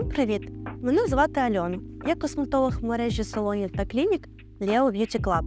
Всім привіт! Мене звати Альона. Я косметолог в мережі салонів та клінік Leo Beauty Club.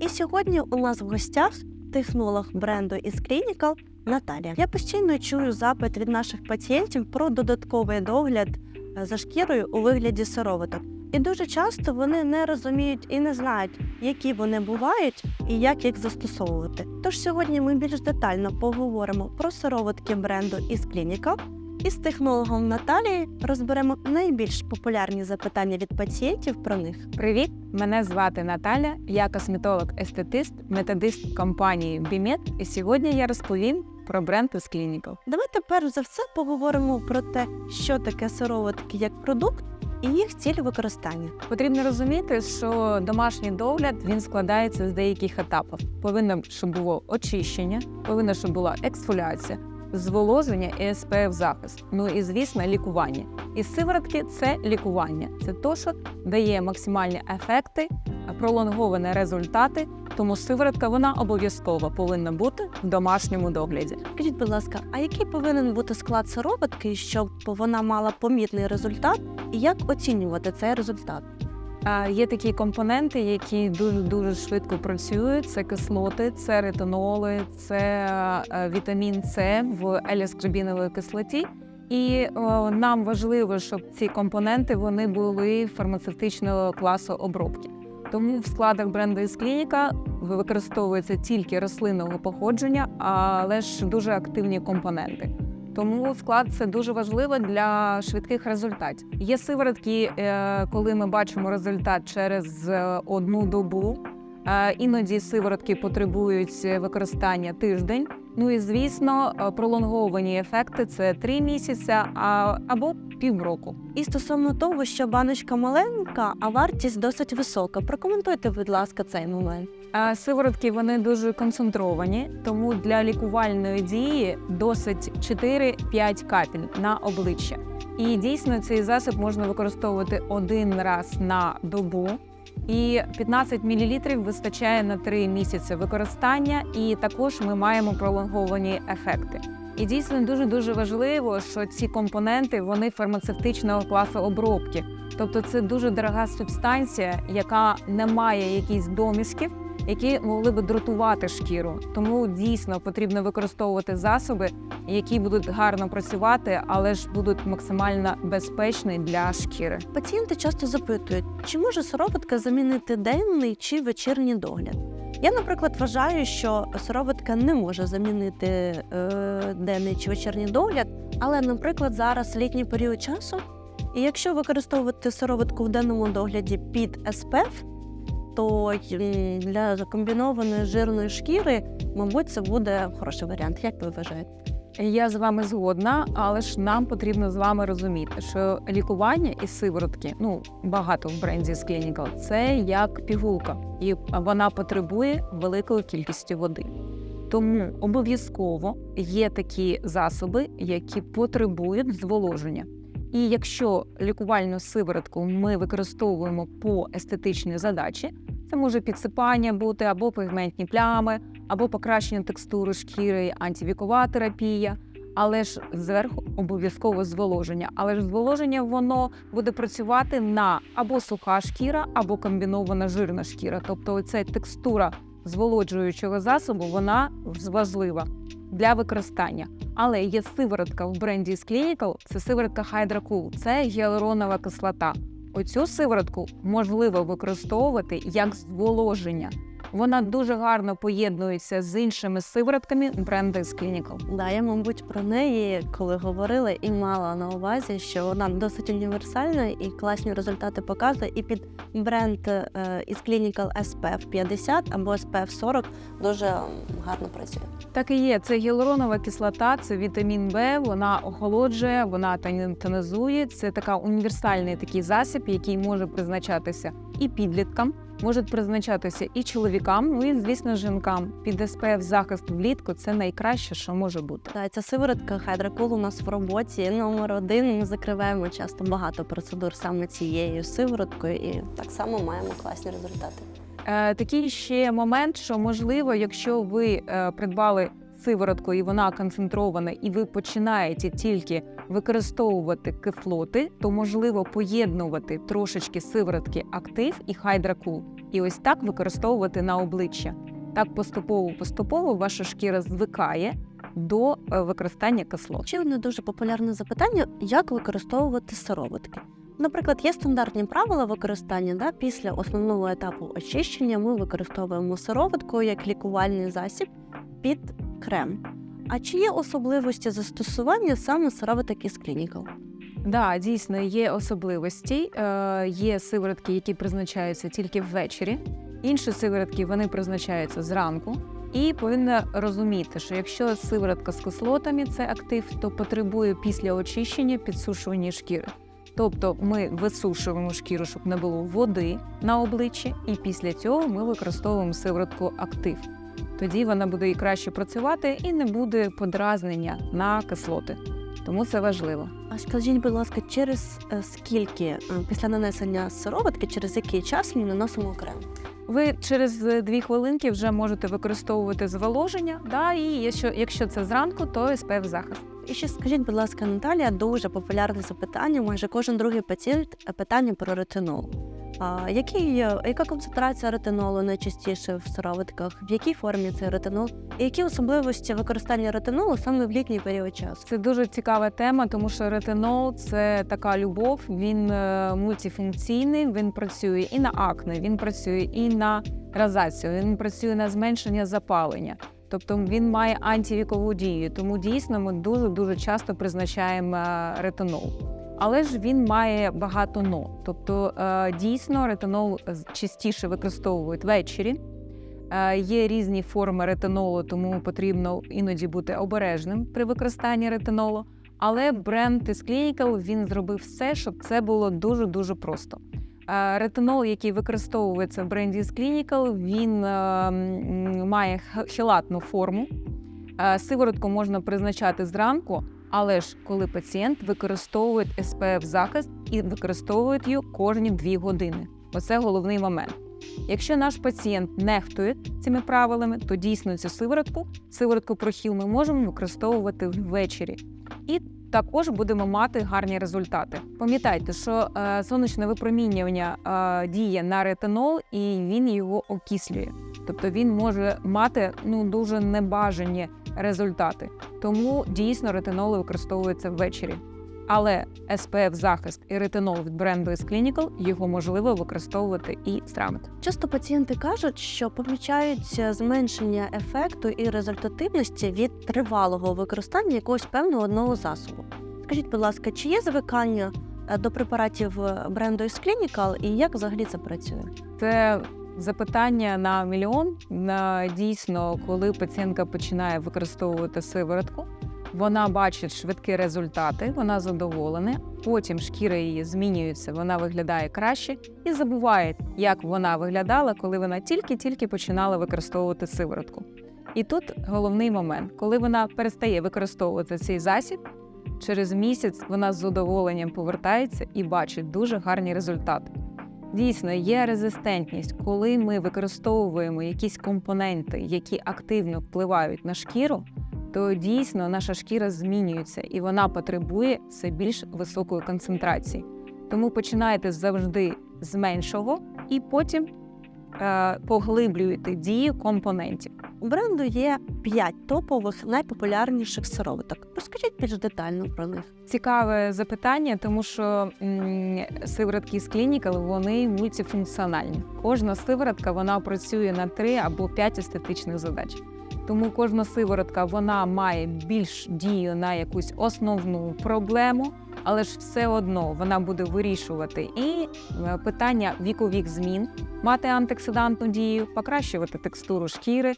І сьогодні у нас в гостях технолог бренду із Clinical Наталія. Я постійно чую запит від наших пацієнтів про додатковий догляд е, за шкірою у вигляді сироваток. І дуже часто вони не розуміють і не знають, які вони бувають і як їх застосовувати. Тож сьогодні ми більш детально поговоримо про сироватки бренду із Clinical і з технологом Наталії розберемо найбільш популярні запитання від пацієнтів про них. Привіт! Мене звати Наталя, я косметолог-естетист, методист компанії Bimet, і сьогодні я розповім про бренд з Clinical. Давайте перш за все поговоримо про те, що таке сироватки як продукт і їх ціль використання. Потрібно розуміти, що домашній догляд він складається з деяких етапів. Повинно, щоб було очищення, повинно, щоб була ексфоліація, зволоження і SPF захист. Ну і звісно, лікування. І сиворотки це лікування. Це то, що дає максимальні ефекти, пролонговані результати. Тому сиворотка вона обов'язково повинна бути в домашньому догляді. Скажіть, будь ласка, а який повинен бути склад сироватки, щоб вона мала помітний результат, і як оцінювати цей результат? Є такі компоненти, які дуже дуже швидко працюють. Це кислоти, це ретиноли, це е, вітамін С в еліскрибіновій кислоті. І о, нам важливо, щоб ці компоненти вони були фармацевтичного класу обробки. Тому в складах бренду із клініка використовується тільки рослинного походження, але ж дуже активні компоненти. Тому склад це дуже важливо для швидких результатів. Є сиворотки, е, коли ми бачимо результат через е, одну добу. Е, Іноді сиворотки потребують використання тиждень. Ну і звісно, е, пролонговані ефекти це три місяці або півроку. І стосовно того, що баночка маленька, а вартість досить висока. Прокоментуйте, будь ласка, цей момент. Сиворотки вони дуже концентровані, тому для лікувальної дії досить 4-5 капель на обличчя. І дійсно цей засіб можна використовувати один раз на добу. І 15 мл вистачає на 3 місяці використання, і також ми маємо пролонговані ефекти. І дійсно дуже дуже важливо, що ці компоненти вони фармацевтичного класу обробки. Тобто це дуже дорога субстанція, яка не має якісь домісків, які могли би дратувати шкіру. Тому дійсно потрібно використовувати засоби, які будуть гарно працювати, але ж будуть максимально безпечні для шкіри. Пацієнти часто запитують, чи може сироватка замінити денний чи вечірній догляд. Я, наприклад, вважаю, що сироватка не може замінити е, денний чи вечірній догляд, але, наприклад, зараз літній період часу, і якщо використовувати сироватку в денному догляді під SPF, то для комбінованої жирної шкіри, мабуть, це буде хороший варіант. Як ви вважаєте? Я з вами згодна, але ж нам потрібно з вами розуміти, що лікування і сиворотки, ну багато в бренді з Clinical, це як пігулка, і вона потребує великої кількості води. Тому обов'язково є такі засоби, які потребують зволоження. І якщо лікувальну сиворотку ми використовуємо по естетичній задачі, це може підсипання бути або пігментні плями, або покращення текстури шкіри, антивікова терапія. Але ж зверху обов'язково зволоження. Але ж зволоження воно буде працювати на або суха шкіра, або комбінована жирна шкіра. Тобто, оця текстура зволоджуючого засобу вона важлива для використання. Але є сиворотка в бренді з Clinical, це сиворотка Hydra це гіалуронова кислота. Оцю сиворотку можливо використовувати як зволоження. Вона дуже гарно поєднується з іншими сиворотками бренду з Clinical. Да, я, мабуть, про неї, коли говорила, і мала на увазі, що вона досить універсальна і класні результати показує. І під бренд е, із Clinical SPF 50 або SPF 40 дуже гарно працює. Так і є. Це гіалуронова кислота, це вітамін В, вона охолоджує, вона тон- тонізує. Це така універсальний такий засіб, який може призначатися і підліткам, може призначатися і чоловікам, ну і звісно жінкам. Під SPF захист влітку це найкраще, що може бути. Да, ця сиворотка Хайдракул у нас в роботі номер один. Ми закриваємо часто багато процедур саме цією сивороткою, і так само маємо класні результати. Е, такий ще момент, що можливо, якщо ви е, придбали сиворотку і вона концентрована, і ви починаєте тільки використовувати кислоти, то можливо поєднувати трошечки сиворотки актив і хайдракул. І ось так використовувати на обличчя. Так поступово-поступово ваша шкіра звикає до е, використання кислот. Ще одне дуже популярне запитання: як використовувати сироватки? Наприклад, є стандартні правила використання. Да? Після основного етапу очищення ми використовуємо сироватку як лікувальний засіб під крем. А чи є особливості застосування саме із Clinical? Да, дійсно є особливості. Е, є сиворотки, які призначаються тільки ввечері. Інші сиворотки вони призначаються зранку. І повинна розуміти, що якщо сиворотка з кислотами це актив, то потребує після очищення підсушування шкіри. Тобто ми висушуємо шкіру, щоб не було води на обличчі, і після цього ми використовуємо сиворотку актив. Тоді вона буде і краще працювати і не буде подразнення на кислоти. Тому це важливо. А скажіть, будь ласка, через е, скільки після нанесення сироватки, через який час ми наносимо крем? Ви через е, дві хвилинки вже можете використовувати зволоження. Да, і якщо, якщо це зранку, то SPF захист. І ще скажіть, будь ласка, Наталія, дуже популярне запитання. Майже кожен другий пацієнт е, питання про ретинол. А який, е, яка концентрація ретинолу найчастіше в сироватках? В якій формі цей ретинол? І які особливості використання ретинолу саме в літній період часу? Це дуже цікава тема, тому що ретинол це така любов. Він е, мультифункційний. Він працює і на акне, він працює і на розацію, він працює на зменшення запалення. Тобто він має антивікову дію, тому дійсно ми дуже дуже часто призначаємо е, ретинол. Але ж він має багато но. Тобто е, дійсно ретинол частіше використовують ввечері. Е, Є різні форми ретинолу, тому потрібно іноді бути обережним при використанні ретинолу. Але бренд із Clinical він зробив все, щоб це було дуже дуже просто. Е, Ретинол, який використовується в бренді з Clinical, він має хелатну форму. Сиворотку можна призначати зранку, але ж коли пацієнт використовує SPF захист і використовує її кожні 2 години. Оце головний момент. Якщо наш пацієнт нехтує цими правилами, то дійсно цю сиворотку, сиворотку прохіл ми можемо використовувати ввечері. І також будемо мати гарні результати. Пам'ятайте, що е, сонячне випромінювання е, діє на ретинол і він його окислює. Тобто він може мати ну дуже небажані результати. Тому дійсно ретинол використовується ввечері. Але SPF захист і ретинол від бренду S Clinical його можливо використовувати і зранку. Часто пацієнти кажуть, що помічають е, зменшення ефекту і результативності від тривалого використання якогось певного одного засобу. Скажіть, будь ласка, чи є звикання е, до препаратів е, бренду із Clinical і як взагалі це працює? Це запитання на мільйон. На дійсно, коли пацієнтка починає використовувати сиворотку, вона бачить швидкі результати, вона задоволена. Потім шкіра її змінюється, вона виглядає краще і забуває, як вона виглядала, коли вона тільки-тільки починала використовувати сиворотку. І тут головний момент, коли вона перестає використовувати цей засіб. Через місяць вона з задоволенням повертається і бачить дуже гарні результати. Дійсно, є резистентність, коли ми використовуємо якісь компоненти, які активно впливають на шкіру, то дійсно наша шкіра змінюється і вона потребує все більш високої концентрації. Тому починайте завжди з меншого і потім е, поглиблюєте дію компонентів. У бренду є 5 топових найпопулярніших сироваток. Розкажіть більш детально про них. Цікаве запитання, тому що м, сиворотки з Clinical, вони мультифункціональні. Кожна сиворотка вона працює на три або п'ять естетичних задач. Тому кожна сиворотка вона має більш дію на якусь основну проблему, але ж все одно вона буде вирішувати і е, питання вікових змін, мати антиоксидантну дію, покращувати текстуру шкіри,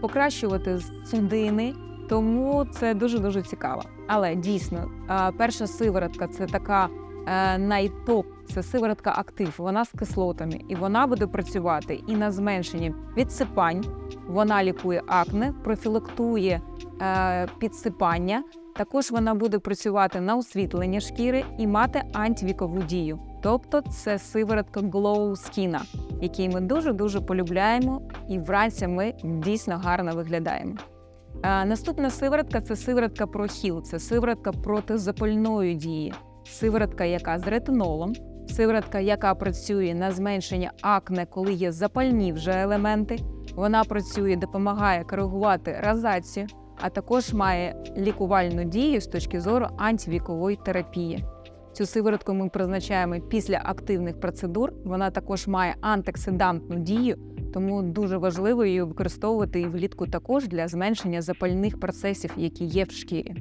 покращувати судини. Тому це дуже дуже цікаво. Але дійсно, е, перша сиворотка це така е, найтоп, це сиворотка актив. Вона з кислотами, і вона буде працювати і на зменшенні відсипань. Вона лікує акне, профілактує е, підсипання. Також вона буде працювати на освітлення шкіри і мати антивікову дію. Тобто це сиворотка Glow Skin, який ми дуже дуже полюбляємо, і вранці ми дійсно гарно виглядаємо. Е, Наступна сиворотка це сиворотка про хіл, це сиворотка протизапальної дії, сиворотка, яка з ретинолом, сиворотка, яка працює на зменшення акне, коли є запальні вже елементи. Вона працює, допомагає коригувати розацію, а також має лікувальну дію з точки зору антивікової терапії. Цю сиворотку ми призначаємо після активних процедур. Вона також має антиоксидантну дію, тому дуже важливо її використовувати і влітку також для зменшення запальних процесів, які є в шкірі.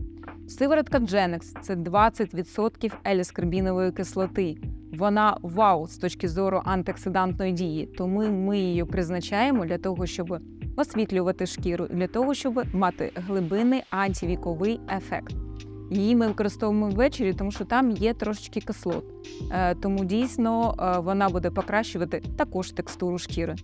Сиворотка Genex – це 20% еліскарбінової кислоти. Вона вау з точки зору антиоксидантної дії, тому ми її призначаємо для того, щоб освітлювати шкіру, для того, щоб мати глибинний антивіковий ефект. Її ми використовуємо ввечері, тому що там є трошечки кислот. Е, Тому дійсно е, вона буде покращувати також текстуру шкіри.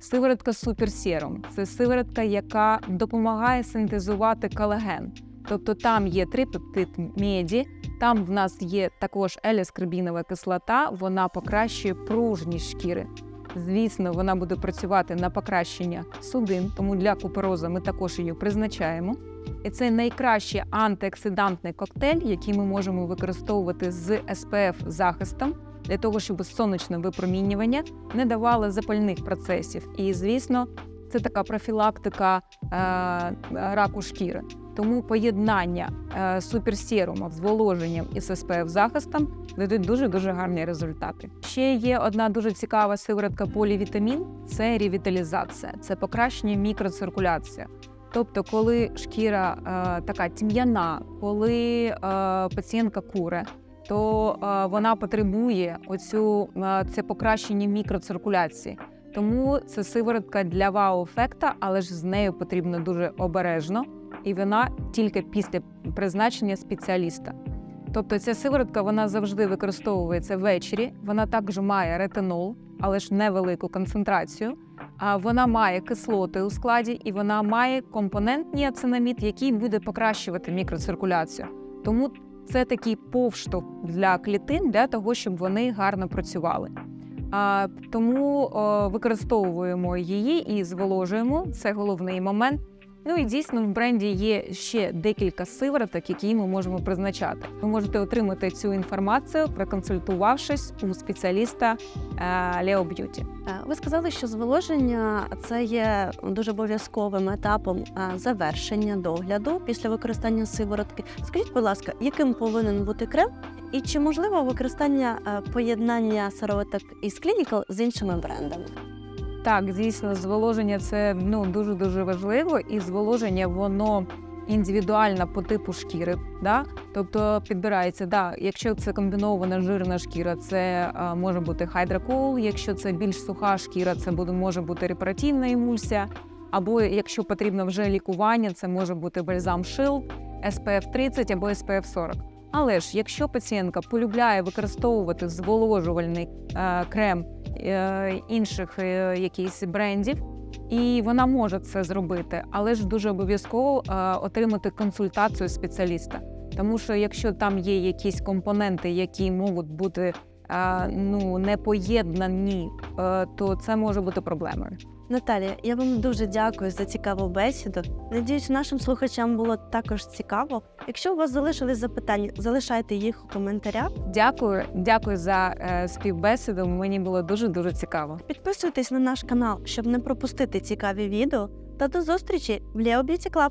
Сиворотка суперсерум це сиворотка, яка допомагає синтезувати колаген. Тобто там є трипептид меді, там в нас є також еліскарбінова кислота, вона покращує пружність шкіри. Звісно, вона буде працювати на покращення судин, тому для купероза ми також її призначаємо. І це найкращий антиоксидантний коктейль, який ми можемо використовувати з SPF захистом для того, щоб сонячне випромінювання не давало запальних процесів. І, звісно, це така профілактика е, раку шкіри. Тому поєднання е, суперсеруму з воложенням і з SPF захистом дадуть дуже дуже гарні результати. Ще є одна дуже цікава сиворотка полівітамін це ревіталізація, це покращення мікроциркуляції. Тобто, коли шкіра е, така тім'яна, коли е, пацієнтка куре, то е, вона потребує оцю е, це покращення мікроциркуляції. Тому це сиворотка для вау-ефекта, але ж з нею потрібно дуже обережно, і вона тільки після призначення спеціаліста. Тобто ця сиворотка вона завжди використовується ввечері. Вона також має ретинол, але ж невелику концентрацію. Вона має кислоти у складі, і вона має компонент ніацинамід, який буде покращувати мікроциркуляцію. Тому це такий повштовх для клітин для того, щоб вони гарно працювали. А, тому о, використовуємо її і зволожуємо. Це головний момент. Ну і дійсно в бренді є ще декілька сивороток, які ми можемо призначати. Ви можете отримати цю інформацію, проконсультувавшись у спеціаліста Leo Beauty. Е, Ви сказали, що зволоження це є дуже обов'язковим етапом е, завершення догляду після використання сиворотки. Скажіть, будь ласка, яким повинен бути крем, і чи можливо використання е, поєднання сироваток із Clinical з іншими брендами? Так, звісно, зволоження це ну дуже дуже важливо, і зволоження воно індивідуально по типу шкіри. Да? Тобто підбирається, да, якщо це комбінована жирна шкіра, це а, може бути хайдракол, якщо це більш суха шкіра, це буде може бути репаративна емульсія. Або якщо потрібно вже лікування, це може бути бальзам Shield, SPF 30 або SPF 40. Але ж якщо пацієнтка полюбляє використовувати зволожувальний е, крем інших якісь якихось брендів, і вона може це зробити, але ж дуже обов'язково е, отримати консультацію спеціаліста. Тому що якщо там є якісь компоненти, які можуть бути е, ну не поєднані, е, то це може бути проблемою. Наталія, я вам дуже дякую за цікаву бесіду. Надіюсь, нашим слухачам було також цікаво. Якщо у вас залишились запитання, залишайте їх у коментарях. Дякую, дякую за е, співбесіду. Мені було дуже дуже цікаво. Підписуйтесь на наш канал, щоб не пропустити цікаві відео. Та до зустрічі в Leo Beauty Club!